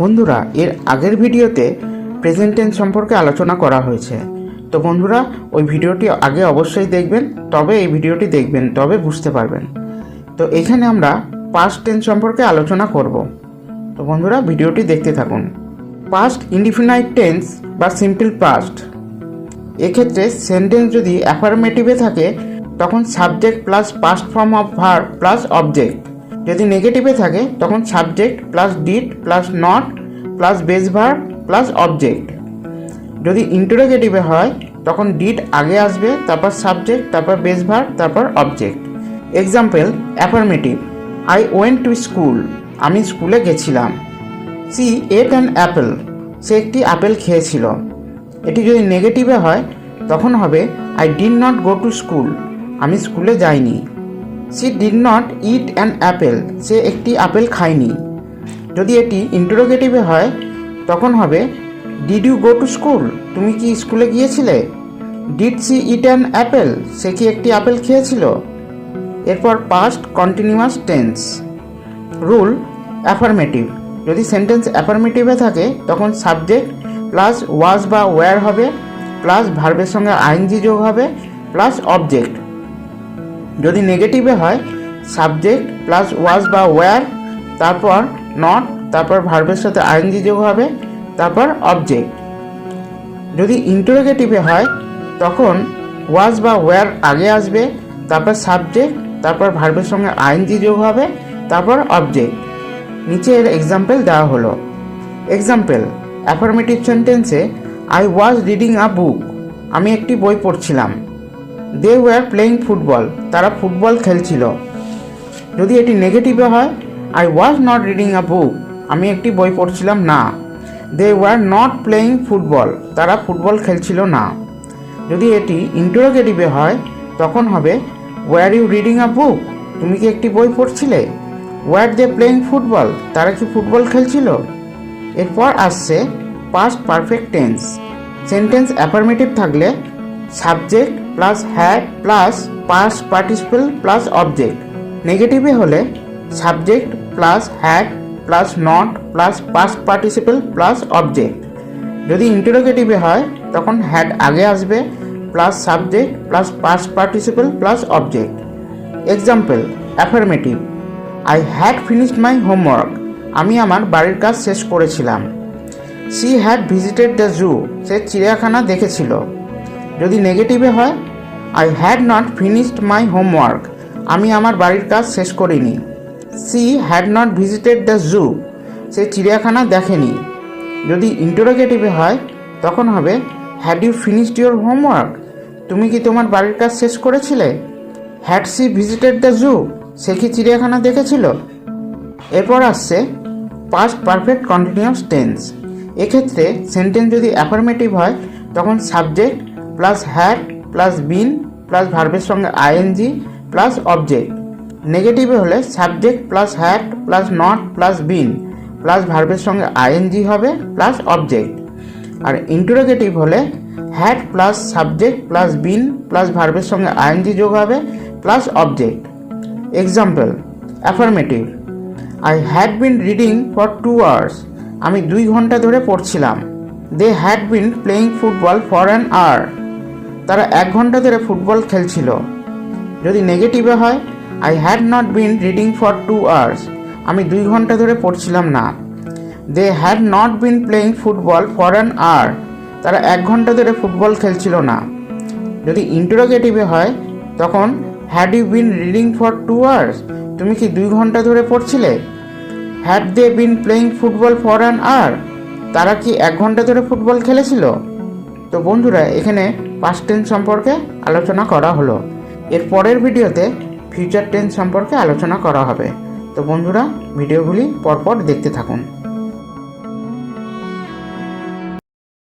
বন্ধুরা, এর আগের ভিডিওতে প্রেজেন্ট টেন্স সম্পর্কে আলোচনা করা হয়েছে। তো বন্ধুরা, ওই ভিডিওটি আগে অবশ্যই দেখবেন, তবে এই ভিডিওটি দেখবেন, তবে বুঝতে পারবেন। তো এখানে আমরা পাস্ট টেন্স সম্পর্কে আলোচনা করব। তো বন্ধুরা, ভিডিওটি দেখতে থাকুন। পাস্ট ইনডিফিনাইট টেন্স বা সিম্পল পাস্ট এক্ষেত্রে সেন্টেন্স যদি অ্যাফার্মেটিভে থাকে, তখন subject plus past form of verb plus object যদি নেগেটিভে থাকে, তখন subject plus did plus not plus base verb plus object যদি ইন্টারোগেটিভে হয়, তখন ডিড আগে আসবে, তারপর সাবজেক্ট তারপর বেস ভার তারপর object example affirmative I went to school আমি স্কুলে গেছিলাম। সি এট অ্যান অ্যাপেল সে একটি অ্যাপেল খেয়েছিল। এটি যদি নেগেটিভে হয়, তখন হবে I did not go to school আমি স্কুলে যাইনি। She did not eat an apple সে একটি আপেল খায়নি। যদি এটি ইন্টারোগেটিভে হয়, তখন হবে did you go to school তুমি কি স্কুলে গিয়েছিলে? Did she eat an apple সে কি একটি আপেল খেয়েছিল? এরপর past continuous tense rule affirmative যদি সেন্টেন্স অ্যাফার্মেটিভে থাকে, তখন সাবজেক্ট প্লাস ওয়াজ বা ওয়্যার হবে প্লাস ভার্বের সঙ্গে আইনজি যোগ হবে প্লাস অবজেক্ট যদি নেগেটিভে হয় সাবজেক্ট প্লাস ওয়াজ বা ওয়্যার তারপর নট তারপর ভার্বের সাথে আইনজি যোগ হবে, তারপর অবজেক্ট যদি ইন্টারোগেটিভে হয়, তখন ওয়াজ বা ওয়্যার আগে আসবে, তারপর সাবজেক্ট তারপর ভার্বের সঙ্গে আইনজি যোগ হবে, তারপর অবজেক্ট নিচে এর এক্সাম্পল দেওয়া হলো। এক্সাম্পল অ্যাফার্মেটিভ সেন্টেন্সে I was reading a book আমি একটি বই পড়ছিলাম। দে ওয়ার প্লেয়িং ফুটবল তারা ফুটবল খেলছিল। যদি এটি নেগেটিভে হয় I was not reading a book আমি একটি বই পড়ছিলাম, না। They were not playing football তারা ফুটবল খেলছিল না। যদি এটি ইন্টারোগেটিভে হয়, তখন হবে were you reading a book তুমি কি একটি বই পড়ছিলে? ওয়ার দে প্লেয়িং ফুটবল তারা কি ফুটবল খেলছিল? এরপর আসছে past perfect tense sentence affirmative থাকলে subject plus had plus past participle plus object. নেগেটিভে হলে subject plus had plus not plus past participle plus object. যদি ইন্টারোগেটিভে হয়, তখন হ্যাড আগে আসবে plus subject plus past participle plus object. Example, affirmative I had finished my homework আমি আমার বাড়ির কাজ শেষ করেছিলাম। She had visited the zoo সে চিড়িয়াখানা দেখেছিল। যদি নেগেটিভে হয় I had not finished my homework আমি আমার বাড়ির কাজ শেষ করিনি। She had not visited the zoo সে চিড়িয়াখানা দেখেনি। যদি ইন্টারোগেটিভে হয়, তখন হবে had you finished your homework তুমি কি তোমার বাড়ির কাজ শেষ করেছিলে? Had she visited the zoo সে কি চিড়িয়াখানা দেখেছিল? এরপর আসছে পাস্ট পারফেক্ট কন্টিনিউয়াস টেন্স এক্ষেত্রে সেন্টেন্স যদি অ্যাফার্মেটিভ হয়, তখন subject plus had plus been plus ভার্বের সঙ্গে আইএনজি প্লাস অবজেক্ট নেগেটিভে হলে subject plus had plus not plus been plus ভার্বের সঙ্গে আইএনজি হবে প্লাস অবজেক্ট আর ইন্টারোগেটিভ হলে had plus subject plus been plus ভার্বের সঙ্গে আইএনজি যোগ হবে plus object example affirmative I had been reading for two hours আমি দুই ঘণ্টা ধরে পড়ছিলাম। They had been playing football for an hour তারা এক ঘণ্টা ধরে ফুটবল খেলছিল। যদি নেগেটিভে হয় I had not been reading for two hours আমি দুই ঘণ্টা ধরে পড়ছিলাম না। They had not been playing football for an hour তারা এক ঘণ্টা ধরে ফুটবল খেলছিল না। যদি ইন্টারোগেটিভে হয়, তখন had you been reading for two hours তুমি কি দুই ঘণ্টা ধরে পড়ছিলে? Had they been playing football for an hour তারা কি এক ঘণ্টা ধরে ফুটবল খেলেছিল? তো বন্ধুরা, এখানে পাস্ট টেন্স সম্পর্কে আলোচনা করা হলো। এর পরের ভিডিওতে ফিউচার টেন্স সম্পর্কে আলোচনা করা হবে। তো বন্ধুরা, ভিডিওগুলি পরপর দেখতে থাকুন।